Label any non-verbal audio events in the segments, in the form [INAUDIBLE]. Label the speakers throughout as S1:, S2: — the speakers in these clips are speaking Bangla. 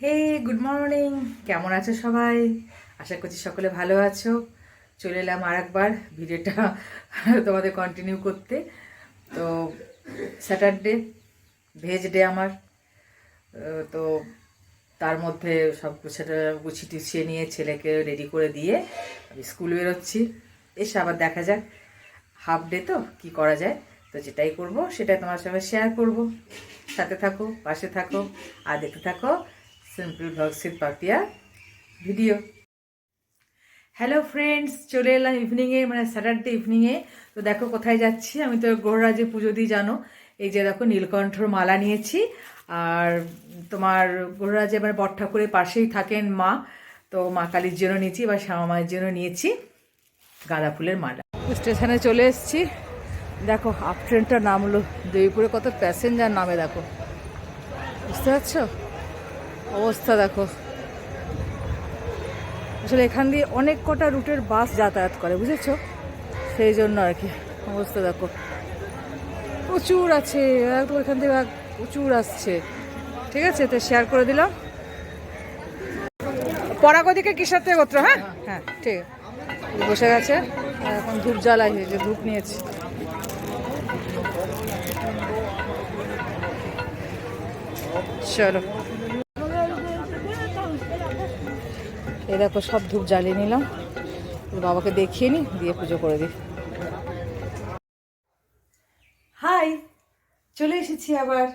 S1: হে গুড মর্নিং কেমন আছো সবাই? আশা করছি সকলে ভালো আছো। চলে এলাম আর একবার ভিডিওটা তোমাদের কন্টিনিউ করতে। তো স্যাটারডে ভেজ ডে আমার। তো, তার মধ্যে সব সেটা গুছিয়ে টুছিয়ে নিয়ে ছেলেকে রেডি করে দিয়ে আমি স্কুল বেরোচ্ছি। এসে আবার দেখা যাক। হাফ ডে তো, কি করা যায়? তো যেটাই করব, সেটাই তোমার সঙ্গে শেয়ার করব। সাথে থাকো, পাশে থাকো, আর দেখতে থাকো। সিম্পল ভক্সির পাপিয়া ভিডিও। হ্যালো ফ্রেন্ডস চলে এলাম ইভিনিংয়ে মানে স্যাটারডে ইভিনিংয়ে তো দেখো কোথায় যাচ্ছি? আমি তো গ্রহরাজে পুজো দিই, জানো? এই যে দেখো নীলকণ্ঠর মালা নিয়েছি। আর তোমার গ্রহরাজে মানে বট ঠাকুরের পাশেই থাকেন মা। তো মা কালীর জন্য নিয়েছি বা শ্যামা মায়ের জন্য নিয়েছি গাঁদা ফুলের মালা। স্টেশনে চলে এসেছি। দেখো আপ ট্রেনটা নামলো দেবীপুরে কত প্যাসেঞ্জার নামে দেখো। বুঝতে পারছ? অবস্থা দেখো। আসলে এখান দিয়ে অনেক কটা রুটের বাস যাতায়াত করে, বুঝেছ? সেই জন্য আর কি, অবস্থা দেখো। প্রচুর আছে, একদম এখান থেকে প্রচুর আসছে। ঠিক আছে, তো শেয়ার করে দিলাম। পরাগদিকে কিসের থেকে গোত্র হ্যাঁ? হ্যাঁ ঠিক। আছে বসে গেছে এখন ধূপ জ্বালাই যে ধূপ নিয়েছি। চলো। এই দেখো সব ধূপ জ্বালিয়ে নিলাম। বাবাকে দেখিয়ে নি, দিয়ে পুজো করে দিই। হাই, চলে এসেছি আবার।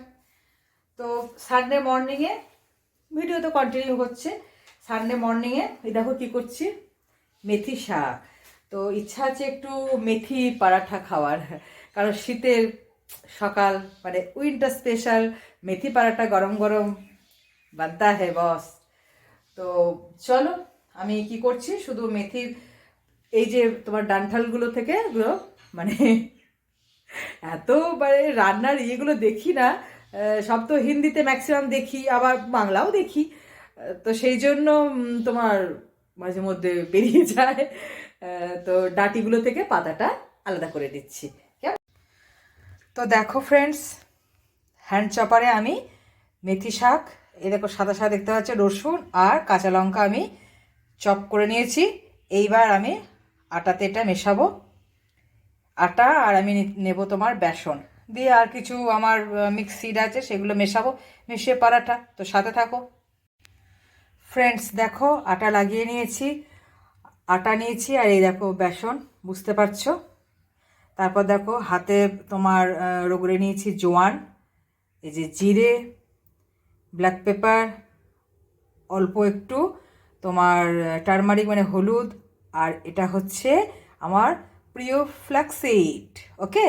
S1: তো সানডে মর্নিংয়ে ভিডিও তো কন্টিনিউ হচ্ছে। সানডে মর্নিংয়ে এই দেখো কী করছি? মেথি শাক। তো ইচ্ছা আছে একটু মেথি পারাঠা খাওয়ার, কারণ শীতের সকাল মানে উইন্টার স্পেশাল মেথি পারাঠা গরম গরম বানতা হে বস তো চলো, আমি কি করছি, শুধু মেথির এই যে তোমার ডান্ঠালগুলো থেকে এগুলো মানে এত মানে রান্নার ইয়েগুলো দেখি না সব তো হিন্দিতে ম্যাক্সিমাম দেখি, আবার বাংলাও দেখি। তো সেই জন্য তোমার মাঝে মধ্যে বেরিয়ে যায়। তো ডাটিগুলো থেকে পাতাটা আলাদা করে দিচ্ছি? তো দেখো ফ্রেন্ডস হ্যান্ড চপারে আমি মেথি শাক এই দেখো সাদা সাদা দেখতে পাচ্ছ, রসুন আর কাঁচা লঙ্কা আমি চপ করে নিয়েছি। এইবার আমি আটাতে এটা মেশাবো। আটা আর আমি নেব তোমার বেসন। দিয়ে আর কিছু আমার মিক্সিড আছে, সেগুলো মেশাবো, মিশিয়ে পারাটা তো সাথে থাকো। ফ্রেন্ডস দেখো, আটা লাগিয়ে নিয়েছি। আটা নিয়েছি আর এই দেখো বেসন, বুঝতে পারছ? তারপর দেখো হাতে তোমার রগড়ে নিয়েছি জোয়ান। এই যে জিরে ব্ল্যাক পেপার অল্প একটু, তোমার টারমারিক মানে হলুদ, আর এটা হচ্ছে আমার প্রিয় ফ্ল্যাক্সিড ওকে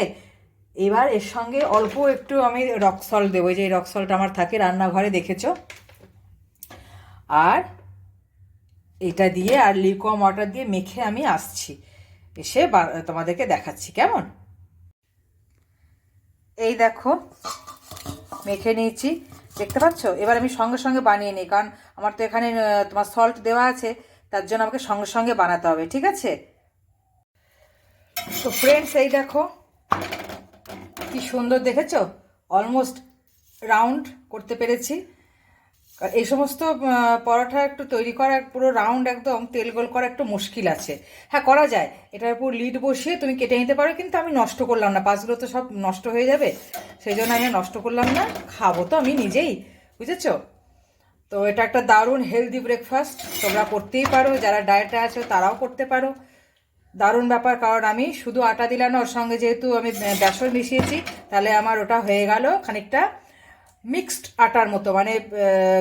S1: এবার এর সঙ্গে অল্প একটু আমি রক দেবো, এই যে রক সল্ট আমার থাকে, রান্নাঘরে দেখেছ? আর এটা দিয়ে, আর লিকোয়াম ওয়াটার দিয়ে মেখে আমি আসছি, এসে তোমাদেরকে দেখাচ্ছি, কেমন? এই দেখো, মেখে নিয়েছি। দেখতে পাচ্ছ? এবার আমি সঙ্গে সঙ্গে বানিয়ে নিই, কারণ আমার তো এখানে তোমার সল্ট দেওয়া আছে, তার জন্য আমাকে সঙ্গে সঙ্গে বানাতে হবে, ঠিক আছে? তো ফ্রেন্ডস এই দেখো, কি সুন্দর দেখেছ? অলমোস্ট রাউন্ড করতে পেরেছি। এই সমস্ত পরোটা একটু তৈরি করা, পুরো রাউন্ড একদম, তেল গোল করা একটু মুশকিল আছে। হ্যাঁ করা যায়। এটার উপর লিড বসিয়ে তুমি কেটে নিতে পারো, কিন্তু আমি নষ্ট করলাম না। পাঁচগুলো তো সব নষ্ট হয়ে যাবে, সেই জন্য আমি নষ্ট করলাম না, খাব তো আমি নিজেই, বুঝেছ? তো এটা একটা দারুণ হেলদি ব্রেকফাস্ট তোমরা করতেই পারো, যারা ডায়েটে আছো তারাও করতে পারো। দারুণ ব্যাপার, কারণ আমি শুধু আটা দিলাম ওর সঙ্গে যেহেতু আমি বেসন মিশিয়েছি, তাহলে আমার ওটা হয়ে গেল খানিকটা মিক্সড আটার মতো মানে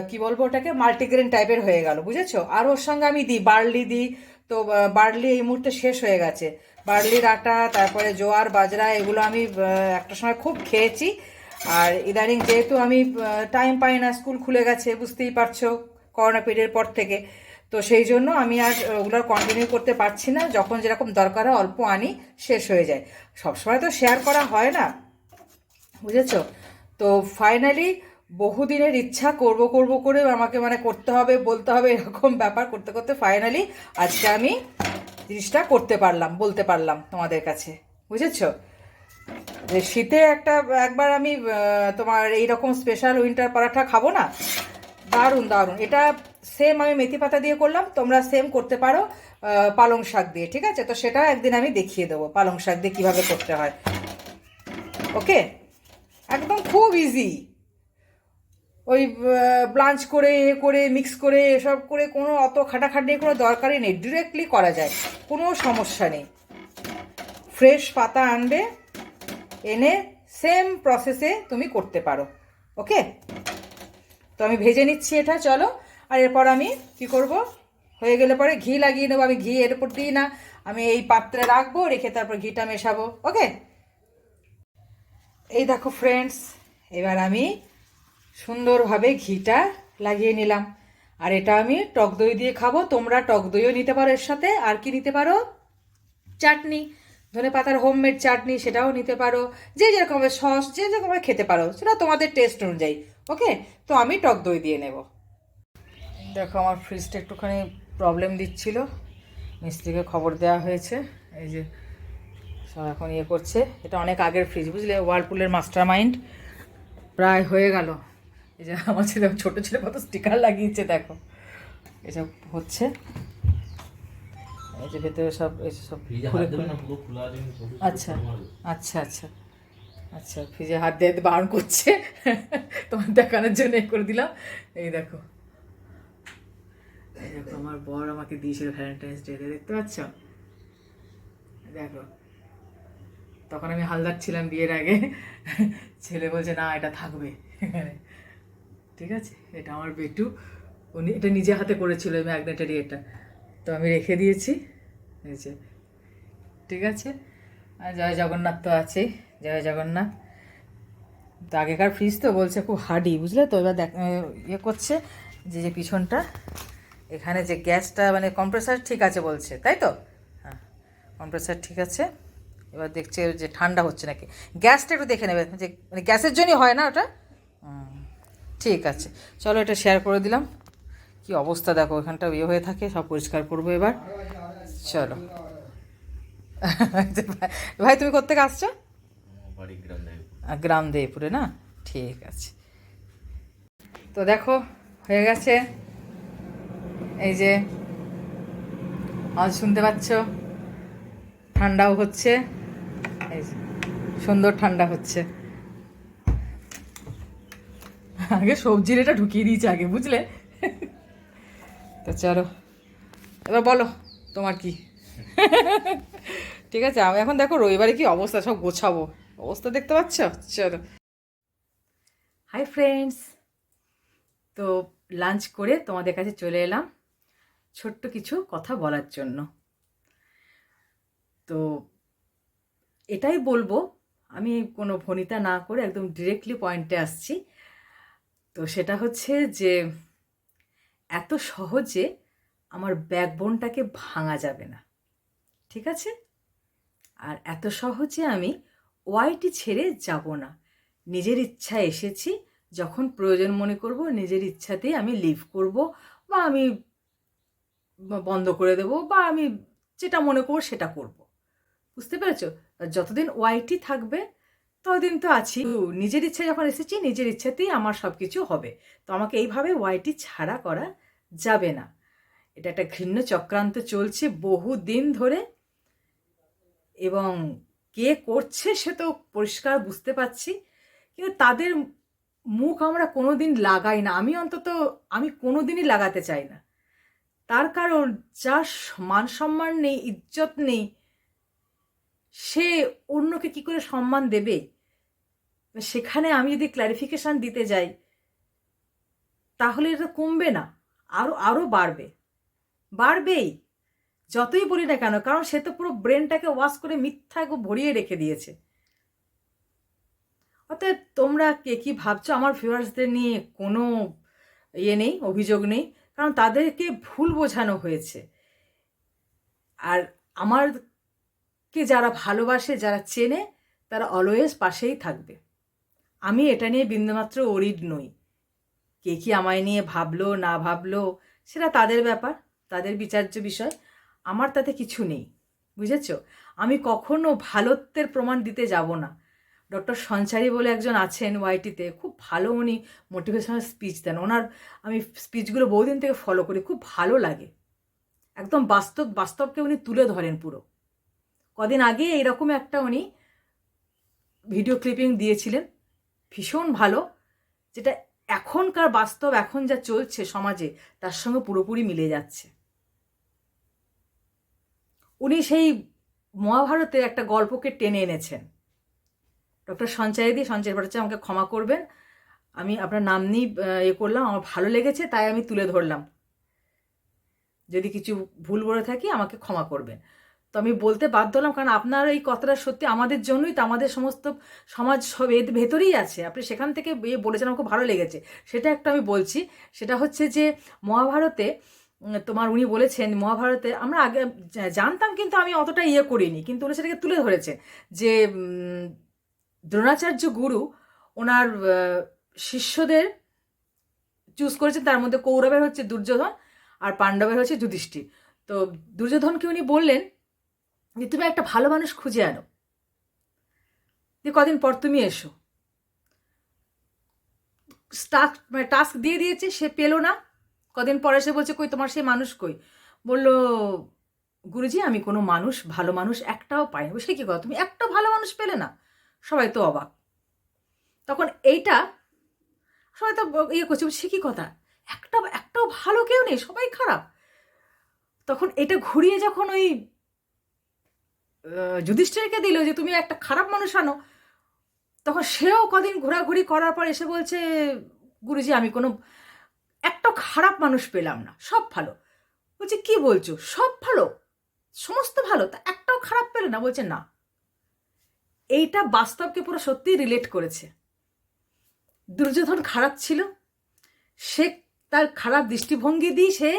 S1: কি বলব ওটাকে? মাল্টিগ্রেন টাইপের হয়ে গেল, বুঝেছ? আর ওর সঙ্গে আমি দিই, বার্লি দিই। তো বার্লি এই মুহূর্তে শেষ হয়ে গেছে। বার্লির আটা, তারপরে জোয়ার, বাজরা, এগুলো আমি একটা সময় খুব খেয়েছি। আর ইদানিং যেহেতু আমি টাইম পাই না, স্কুল খুলে গেছে, বুঝতেই পারছ করোনা পিরিয়ডের পর থেকে। তো সেই জন্য আমি আর ওগুলো কন্টিনিউ করতে পারছি না, যখন যেরকম দরকার হয় অল্প আনি, শেষ হয়ে যায়। সবসময় তো শেয়ার করা হয় না, বুঝেছ? তো ফাইনালি বহুদিনের ইচ্ছা করব করব করে আমাকে মানে করতে হবে, বলতে হবে এরকম ব্যাপার করতে করতে ফাইনালি আজকে আমি জিনিসটা করতে পারলাম, বলতে পারলাম তোমাদের কাছে। বুঝেছ? যে শীতে একটা, একবার আমি তোমার এইরকম স্পেশাল উইন্টার পরাঠা খাব না? দারুণ দারুণ। এটা সেম আমি মেথি পাতা দিয়ে করলাম, তোমরা সেম করতে পারো পালং শাক দিয়ে, ঠিক আছে? তো সেটা একদিন আমি দেখিয়ে দেবো, পালং শাক দিয়ে কীভাবে করতে হয়। ওকে একদম খুব ইজি ওই ব্লাঞ্চ করে, এ করে মিক্স করে, এসব করে কোনো অত খাটাখাটি কোনো দরকারই নেই ডিরেক্টলি করা যায়, কোনো সমস্যা নেই। ফ্রেশ পাতা আনবে, এনে সেম প্রসেসে তুমি করতে পারো ওকে তো আমি ভেজে নিচ্ছি এটা, চলো। আর এরপর আমি কি করব? হয়ে গেলে পরে ঘি লাগিয়ে নেব, আমি ঘি এর উপর দিই না, আমি এই পাত্রে রাখব, রেখে তারপর ঘিটা মেশাবো ওকে এই দেখো ফ্রেন্ডস এবার আমি সুন্দরভাবে ঘিটা লাগিয়ে নিলাম। আর এটা আমি টক দই দিয়ে খাব। তোমরা টক দইও নিতে পারো এর সাথে। আর কি নিতে পারো? চাটনি। ধনে পাতার হোমমেড চাটনি সেটাও নিতে পারো। যে যেরকমের সস যে যেরকমের খেতে পারো, সেটা তোমাদের টেস্ট অনুযায়ী। ওকে তো আমি টক দই দিয়ে নেব। দেখো আমার ফ্রিজটা একটুখানি প্রবলেম দিচ্ছিল। মিস্ত্রিকে খবর দেওয়া হয়েছে। এই যে সব এখন ইয়ে করছে। এটা অনেক আগের ফ্রিজ বুঝলে? ওয়ার্লপুলের মাস্টার মাইন্ড প্রায় হয়ে গেল। এই যে আমার ছেলে ছোটো ছেলে কত স্টিকার লাগিয়েছে দেখো। এসব হচ্ছে। এই যে ভেতরে সব এই সব
S2: সবুজ
S1: আচ্ছা। আচ্ছা আচ্ছা। আচ্ছা ফ্রিজে হাত দিয়ে বারণ করছে। তোমার দেখানোর জন্য এ করে দিলাম। এই দেখো। এই দেখো আমার বর আমাকে দিয়েছিল ভ্যালেন্টাইন্স ডে দেখতে পাচ্ছ? দেখো। তখন আমি হালদার ছিলাম বিয়ের আগে। ছেলে বলছে, না, এটা থাকবে। এখানে ঠিক আছে, এটা আমার বেটু। উনি, এটা নিজে হাতে করেছিল এই ম্যাগনেটারি এটা। তো আমি রেখে দিয়েছি। এই ঠিক আছে। আর জয় জগন্নাথ তো আছেই জয় জগন্নাথ। তো আগেকার ফ্রিজ তো বলছে খুব হার্ডি বুঝলে তো? এবার দেখ ইয়ে করছে যে যে পিছনটা, এখানে যে গ্যাসটা মানে কম্প্রেসার ঠিক আছে বলছে, তাই তো? হ্যাঁ কম্প্রেসার ঠিক আছে। এবার দেখছে যে ঠান্ডা হচ্ছে নাকি। গ্যাসটা একটু দেখে নেবে যে মানে গ্যাসের জন্যই হয় না ওটা? ঠিক আছে। চলো এটা শেয়ার করে দিলাম। কি অবস্থা দেখো এখানটা ইয়ে হয়ে থাকে সব পরিষ্কার করব এবার। চলো। [LAUGHS] ভাই তুমি কোথেকে আসছো?
S2: গ্রাম
S1: দেয়পুরে না? ঠিক আছে। তো দেখো হয়ে গেছে। এই যে আওয়াজ শুনতে পাচ্ছ? ঠান্ডাও হচ্ছে। সুন্দর ঠান্ডা হচ্ছে। আগে সবজির এটা ঢুকিয়ে দিয়েছে আগে, বুঝলে? তো চলো, এবার বলো, তোমার কি? ঠিক আছে, আমি এখন দেখো রবিবারে কি অবস্থা, সব গোছাবো। অবস্থা দেখতে পাচ্ছ? চলো। হাই ফ্রেন্ডস তো লাঞ্চ করে তোমাদের কাছে চলে এলাম ছোট্ট কিছু কথা বলার জন্য। তো এটাই বলব, আমি কোনো ভনিতা না করে একদম ডিরেক্টলি পয়েন্টে আসছি। তো সেটা হচ্ছে যে, এত সহজে আমার ব্যাকবোনটাকে ভাঙা যাবে না, ঠিক আছে? আর এত সহজে আমি ওয়াইটি ছেড়ে যাব না। নিজের ইচ্ছা এসেছি, যখন প্রয়োজন মনে করব, নিজের ইচ্ছাতেই আমি লিভ করব বা আমি বন্ধ করে দেব বা আমি যেটা মনে করব সেটা করব। বুঝতে পেরেছ? যতদিন ওয়াইটি থাকবে, ততদিন তো আছি। নিজের ইচ্ছা যখন এসেছি, নিজের ইচ্ছাতেই আমার সব কিছু হবে। তো আমাকে এইভাবে ওয়াইটি ছাড়া করা যাবে না। এটা একটা ঘৃণ্য চক্রান্ত চলছে বহু দিন ধরে। এবং কে করছে সে তো পরিষ্কার বুঝতে পারছি। কিন্তু তাদের মুখ আমরা কোনো দিন লাগাই না। আমি অন্তত, আমি কোনো দিনই লাগাতে চাই না। তার কারণ যার মান সম্মান নেই, ইজ্জত নেই সে অন্যকে কি করে সম্মান দেবে? সেখানে আমি যদি ক্ল্যারিফিকেশন দিতে যাই, তাহলে এটা কমবে না আরও আরও বাড়বে। বাড়বেই, যতই বলি না কেন, কারণ সে তো পুরো ব্রেনটাকে ওয়াশ করে মিথ্যা ভরিয়ে রেখে দিয়েছে। অতএব তোমরা কে কি ভাবছ, আমার ভিউয়ার্সদের নিয়ে কোনো ইয়ে নেই, অভিযোগ নেই, কারণ তাদেরকে ভুল বোঝানো হয়েছে। আর আমারকে যারা ভালোবাসে, যারা চেনে, তারা অলওয়েজ পাশেই থাকবে। আমি এটা নিয়ে বিন্দুমাত্র ওরিড নই। কে কি আমায় নিয়ে ভাবলো, না ভাবলো, সেটা তাদের ব্যাপার, তাদের বিচার্য বিষয়। আমার তাতে কিছু নেই, বুঝেছ? আমি কখনো ভালোত্বের প্রমাণ দিতে যাব না। ডক্টর সঞ্চারী বলে একজন আছেন ওয়াইটিতে, খুব ভালো উনি মোটিভেশনাল স্পিচ দেন। ওনার, আমি স্পিচগুলো বহুদিন থেকে ফলো করি, খুব ভালো লাগে। একদম বাস্তব, বাস্তবকে উনি তুলে ধরেন পুরো। কদিন আগে এইরকম একটা উনি ভিডিও ক্লিপিং দিয়েছিলেন। ভীষণ ভালো। যেটা এখনকার বাস্তব, এখন যা চলছে সমাজে, তার সঙ্গে পুরোপুরি মিলে যাচ্ছে। উনি সেই মহাভারতের একটা গল্পকে টেনে এনেছেন। ডক্টর সঞ্চয় সঞ্চয়দি সঞ্চয় ভট্টাচার্য আমাকে ক্ষমা করবেন। আমি আপনার নাম নিয়ে এ করলাম, আমার ভালো লেগেছে, তাই আমি তুলে ধরলাম। যদি কিছু ভুল বলে থাকি, আমাকে ক্ষমা করবেন। তো আমি বলতে বাধ্য হলাম, কারণ আপনার এই কথাটা সত্যি আমাদের জন্যই তো আমাদের সমস্ত সমাজ সব ভেতরেই আছে। আপনি সেখান থেকে এ বলেছেন, আমার খুব ভালো লেগেছে। সেটা একটা আমি বলছি, সেটা হচ্ছে যে মহাভারতে তোমার উনি বলেছেন, মহাভারতে আমরা আগে জানতাম কিন্তু আমি অতটা ইয়ে করিনি, কিন্তু উনি সেটাকে তুলে ধরেছেন যে দ্রোণাচার্য গুরু ওনার শিষ্যদের চুজ করেছেন, তার মধ্যে কৌরবের হচ্ছে দুর্যোধন আর পাণ্ডবের হচ্ছে যুধিষ্ঠির। তো দুর্যোধনকে উনি বললেন যে তুমি একটা ভালো মানুষ খুঁজে আনো। যে কদিন পর তুমি এসো। টাস্ক মানে টাস্ক দিয়ে দিয়েছে, সে পেল না। কদিন পরে সে বলছে, কই, তোমার সেই মানুষ কই? বলল, গুরুজি, আমি কোনো মানুষ, ভালো মানুষ একটাও পাই না সে কী কথা? তুমি একটা ভালো মানুষ পেলে না? সবাই তো অবাক। তখন এইটা সবাই তো ইয়ে করছে সে কী কথা? একটা, একটাও ভালো কেউ নেই, সবাই খারাপ। তখন এটা ঘুরিয়ে যখন ওই যুধিষ্ঠিরকে দিল যে, তুমি একটা খারাপ মানুষ আনো। তখন সেও কদিন ঘোরাঘুরি করার পর এসে বলছে, গুরুজি, আমি কোনো, একটা খারাপ মানুষ পেলাম না, সব ভালো। বলছে, কি বলছো? সব ভালো? সমস্ত ভালো? তা একটাও খারাপ পেলে না? বলছে, না। এইটা বাস্তবকে পুরো সত্যিই রিলেট করেছে। দুর্যোধন খারাপ ছিল, সে তার খারাপ দৃষ্টিভঙ্গি দিয়ে সে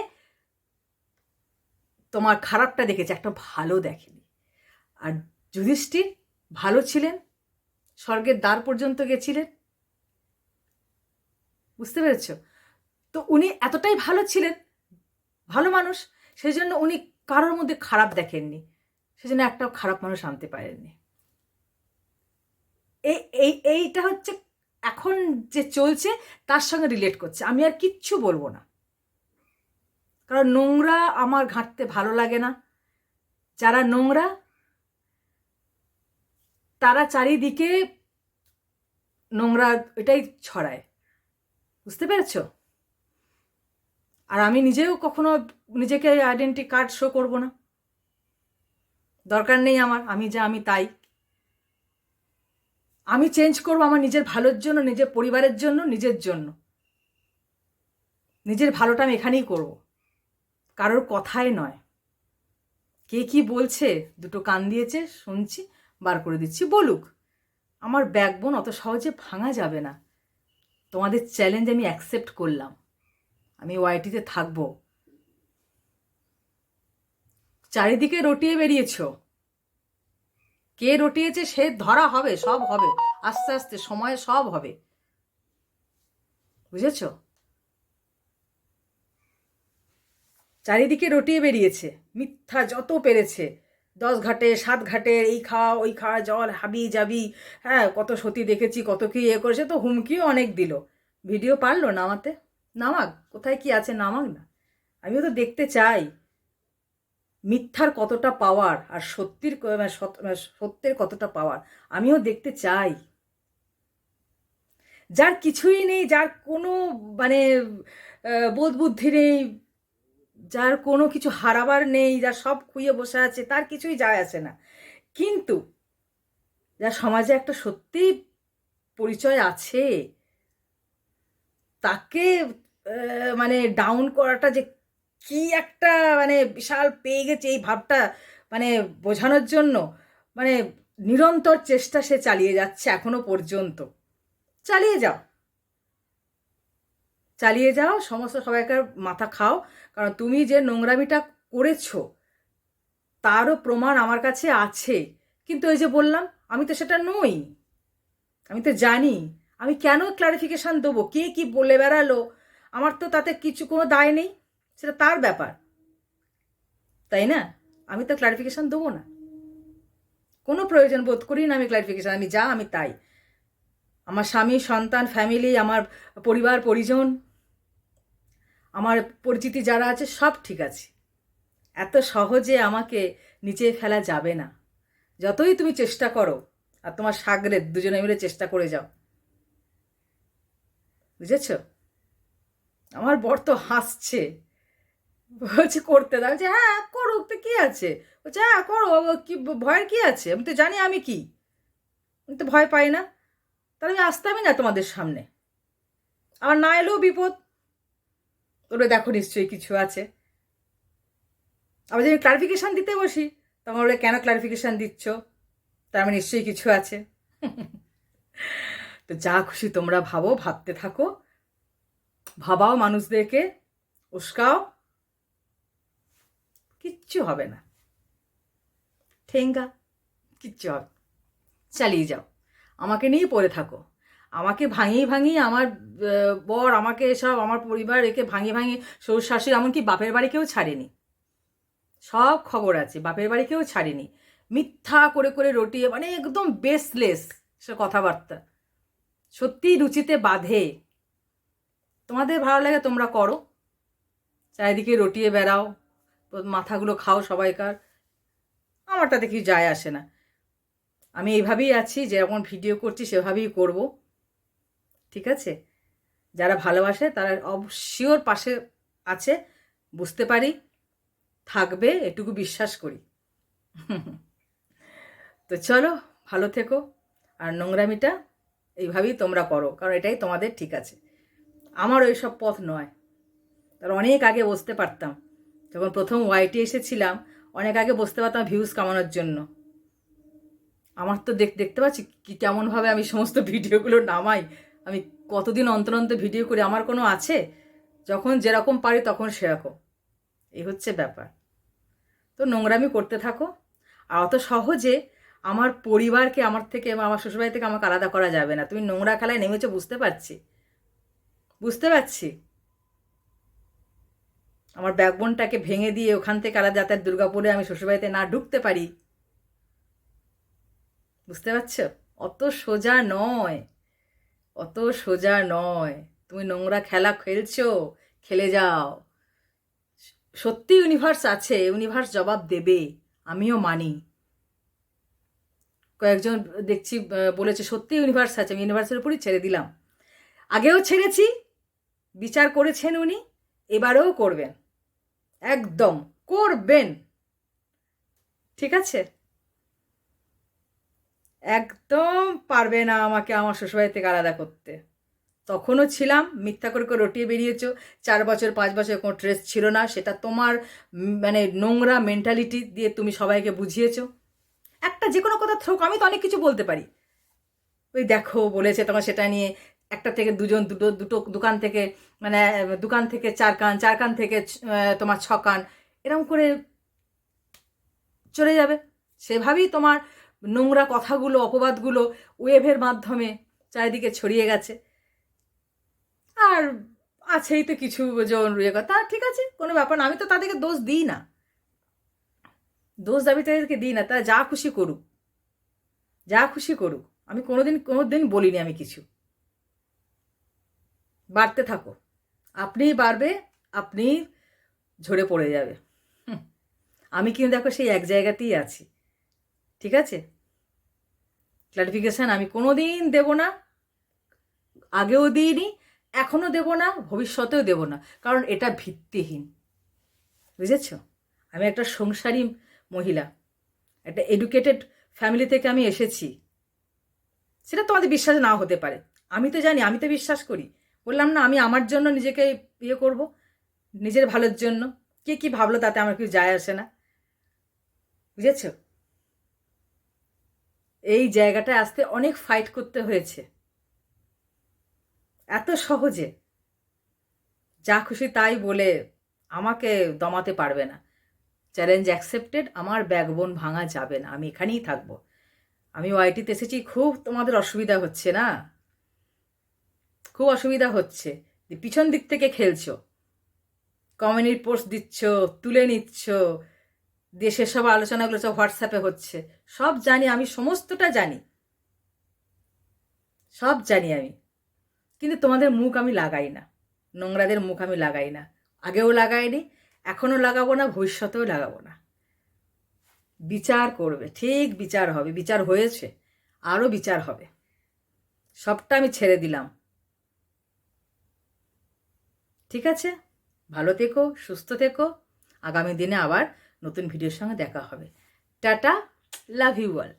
S1: তোমার খারাপটা দেখেছে, একটা ভালো দেখেনি। আর যুধিষ্ঠির ভালো ছিলেন, স্বর্গের দ্বার পর্যন্ত গেছিলেন। বুঝতে পেরেছ? তো উনি এতটাই ভালো ছিলেন, ভালো মানুষ সেই জন্য উনি কারোর মধ্যে খারাপ দেখেননি, সেজন্য একটাও খারাপ মানুষ আনতে পারেননি। এই এই, এইটা হচ্ছে এখন যে চলছে, তার সঙ্গে রিলেট করছে। আমি আর কিচ্ছু বলব না। কারণ নোংরা আমার ঘাঁটতে ভালো লাগে না। যারা নোংরা তারা চারিদিকে নোংরা এটাই ছড়ায়। বুঝতে পেরেছ? আর আমি নিজেও কখনো নিজেকে আইডেন্টি কার্ড শো করব না। দরকার নেই আমার, আমি যা, আমি তাই। আমি চেঞ্জ করব আমার নিজের ভালোর জন্য, নিজের পরিবারের জন্য, নিজের জন্য। নিজের ভালোটা আমি এখানেই করব। কারোর কথাই নয়। কে কি বলছে? দুটো কান দিয়েছে, শুনছি। বার করে দিচ্ছি, বলুক। আমার ব্যাকবোন অত সহজে ভাঙা যাবে না। তোমাদের চ্যালেঞ্জ আমি অ্যাকসেপ্ট করলাম। আমি ওয়াইটিতে থাকব। চারিদিকে রটিয়ে বেরিয়েছ। কে রটিয়েছে সে ধরা হবে, সব হবে। আস্তে আস্তে সময়ে সব হবে। বুঝেছ? চারিদিকে রটিয়ে বেরিয়েছে। মিথ্যা যত পেরেছে। দশ ঘাটে, সাত ঘাটে, এই খাওয়া ওই খাওয়া জল, হাবি যাবি হ্যাঁ কত সতী দেখেছি, কত কি ইয়ে করেছে তো হুমকিও অনেক দিল। ভিডিও পারল নামাতে? নামাক, কোথায় কি আছে নামাক না? আমিও তো দেখতে চাই। মিথ্যার কতটা পাওয়ার আর সত্যির মানে মানে সত্যের কতটা পাওয়ার আমিও দেখতে চাই। যার কিছুই নেই, যার কোনো মানে বোধ বুদ্ধি নেই যার কোনো কিছু হারাবার নেই, যার সব খুইয়ে বসে আছে, তার কিছুই যায় আসে না। কিন্তু যার সমাজে একটা সত্যি পরিচয় আছে, তাকে মানে ডাউন করাটা যে কি একটা মানে বিশাল পেয়ে গেছে এই ভাবটা মানে বোঝানোর জন্য মানে নিরন্তর চেষ্টা সে চালিয়ে যাচ্ছে এখনও পর্যন্ত। চালিয়ে যাও। চালিয়ে যাও, সমস্ত সবাইকার মাথা খাও। কারণ তুমি যে নোংরামিটা করেছ, তারও প্রমাণ আমার কাছে আছে। কিন্তু ওই যে বললাম, আমি তো সেটা নই। আমি তো জানি। আমি কেন ক্লারিফিকেশান দেবো? কে কি বলে বেড়ালো? আমার তো তাতে কিছু কোনো দায় নেই। সেটা তার ব্যাপার। তাই না? আমি তো ক্লারিফিকেশান দেবো না। কোনো প্রয়োজন বোধ করি না আমি ক্লারিফিকেশান আমি যা আমি তাই। আমার স্বামী, সন্তান ফ্যামিলি আমার পরিবার, পরিজন, আমার পরিচিতি যারা আছে, সব ঠিক আছে। এত সহজে আমাকে নিচে ফেলা যাবে না। যতই তুমি চেষ্টা করো, আর তোমার সাগরে দুজনে মিলে চেষ্টা করে যাও। বুঝেছ? আমার বর তো হাসছে। বলছে, করতে দাও। যে হ্যাঁ করুক, তো কি আছে? বলছে হ্যাঁ করো। কি, ভয়ের কি আছে? আমি তো জানি আমি কি। আমি তো ভয় পাই না। তাহলে আমি আসতামই না তোমাদের সামনে। আর না এলেও বিপদ। ওরা দেখো নিশ্চয়ই কিছু আছে। আবার যদি ক্লারিফিকেশান দিতে বসি, তখন ওরা কেন ক্লারিফিকেশান দিচ্ছ? তার মানে নিশ্চয়ই কিছু আছে। তো যা খুশি তোমরা ভাবো, ভাবতে থাকো। ভাবাও মানুষদেরকে, উস্কাও। কিচ্ছু হবে না। ঠেঙ্গা, কিচ্ছু হবে চালিয়ে যাও। আমাকে নিয়েই পড়ে থাকো। আমাকে ভাঙিয়ে ভাঙিয়ে আমার বর, আমাকে এসব আমার পরিবার একে ভাঙিয়ে ভাঙিয়ে শ্বশুর শাশুড়ি, এমনকি বাপের বাড়ি কেউ ছাড়েনি। সব খবর আছে, বাপের বাড়ি কেউ ছাড়েনি। মিথ্যা করে করে রটিয়ে মানে একদম বেসলেস সে কথাবার্তা। সত্যিই রুচিতে বাঁধে। তোমাদের ভালো লাগে, তোমরা করো। চারিদিকে রটিয়ে বেড়াও, মাথাগুলো খাও সবাইকার। আমার তাতে যায় আসে না। আমি এইভাবেই আছি, যেরকম ভিডিও করছি সেভাবেই করব। ঠিক আছে? যারা ভালোবাসে তারা অবশ্যই পাশে আছে, বুঝতে পারি, থাকবে, এটুকু বিশ্বাস করি। [LAUGHS] তো চলো, ভালো থেকো, আর নোংরামিটা এইভাবেই তোমরা করো, কারণ এটাই তোমাদের ঠিক আছে। আমার ওই সব পথ নয়। তার অনেক আগে বসতে পারতাম। যখন প্রথম ওয়াইটি এসেছিলাম, অনেক আগে বসতে পারতাম ভিউজ কামানোর জন্য। আমার তো দেখ দেখতে পাচ্ছি কি কেমনভাবে আমি সমস্ত ভিডিওগুলো নামাই। আমি কতদিন অন্তর অন্তর ভিডিও করি, আমার কোনো আছে? যখন যেরকম পারি তখন সেরকম। এই হচ্ছে ব্যাপার। তো নোংরামি করতে থাকো। আর অত সহজে আমার পরিবারকে, আমার থেকে আমার শ্বশুরবাড়ি থেকে আমাকে আলাদা করা যাবে না। তুমি নোংরা খেলায় নেমেছো, বুঝতে পারছি? বুঝতে পারছি? আমার ব্যাকবোনটাকে ভেঙে দিয়ে ওখান থেকে আলাদা যাতে দুর্গাপুরে আমি শ্বশুরবাড়িতে না ঢুকতে পারি। বুঝতে পারছ? অত সোজা নয়। অত সোজা নয়। তুমি নোংরা খেলা খেলছো, খেলে যাও। সত্যি ইউনিভার্স আছে ইউনিভার্স জবাব দেবে, আমিও মানি। কয়েকজন দেখছি বলেছে, সত্যি ইউনিভার্স আছে, আমি ইউনিভার্সের উপরই ছেড়ে দিলাম। আগেও ছেড়েছি, বিচার করেছেন উনি, এবারেও করবেন। একদম, করবেন। ঠিক আছে? একদম পারবে না আমাকে আমার শ্বশুরবাড়ি থেকে আলাদা করতে। তখনও ছিলাম, মিথ্যা করে করে রটিয়ে বেরিয়েছো। চার বছর, পাঁচ বছর কোনো ট্রেস ছিল না। সেটা তোমার মানে নোংরা মেন্টালিটি দিয়ে তুমি সবাইকে বুঝিয়েছো। একটা যে কোনো কথা থ্রোক আমি তো অনেক কিছু বলতে পারি। ওই দেখো, বলেছে তোমার সেটা নিয়ে একটা থেকে দুজন, দুটো দুটো দোকান থেকে মানে দোকান থেকে চার কান চার কান থেকে তোমার ছ কান এরকম করে চলে যাবে। সেভাবেই তোমার নোংরা কথাগুলো, অপবাদগুলো ওয়েভের মাধ্যমে চারিদিকে ছড়িয়ে গেছে। আর আছেই তো কিছু জন ইয়ে কথা ঠিক আছে, কোনো ব্যাপার না। আমি তো তাদেরকে দোষ দিই না। দোষ দাবি তাদেরকে দিই না। তারা যা খুশি করুক। যা খুশি করুক। আমি কোনোদিন কোনোদিন বলিনি আমি কিছু। বাড়তে থাকো। আপনিই বাড়বে, আপনি ঝরে পড়ে যাবে। আমি কিন্তু দেখো সেই এক জায়গাতেই আছি। ঠিক আছে? ক্লারিফিকেশান আমি কোনো দিন দেবো না, আগেও দিইনি, এখনও দেব না, ভবিষ্যতেও দেব না, কারণ এটা ভিত্তিহীন। বুঝেছ? আমি একটা সংসারী মহিলা, একটা এডুকেটেড ফ্যামিলি থেকে আমি এসেছি। সেটা তোমাদের বিশ্বাস নাও হতে পারে। আমি তো জানি, আমি তো বিশ্বাস করি। বললাম না, আমি আমার জন্য নিজেকে ইয়ে করব, নিজের ভালোর জন্য। কে কি ভাবলো তাতে আমার কিছু যায় আসে না। বুঝেছ? এই জায়গাটায় আসতে অনেক ফাইট করতে হয়েছে। এত সহজে। যা খুশি তাই বলে আমাকে দমাতে পারবে না। চ্যালেঞ্জ অ্যাকসেপ্টেড আমার ব্যাকবোন ভাঙা যাবে না, আমি এখানেই থাকব। আমি ওয়াইটিতে এসেছি, খুব তোমাদের অসুবিধা হচ্ছে না? খুব অসুবিধা হচ্ছে। পিছন দিক থেকে খেলছো। কমেন্ট পোস্ট দিচ্ছ, তুলে নিচ্ছ দেশের সব আলোচনাগুলো সব হোয়াটসঅ্যাপে হচ্ছে। সব জানি, আমি সমস্তটা জানি। সব জানি আমি। কিন্তু তোমাদের মুখ আমি লাগাই না। নোংরাদের মুখ আমি লাগাই না। আগেও লাগাইনি, এখনও লাগাবো না, ভবিষ্যতেও লাগাবো না। বিচার করবে, ঠিক বিচার হবে। বিচার হয়েছে, আরও বিচার হবে। সবটা আমি ছেড়ে দিলাম। ঠিক আছে? ভালো থেকো, সুস্থ থেকো। আগামী দিনে আবার নতুন ভিডিওর সঙ্গে দেখা হবে। Tata love you all.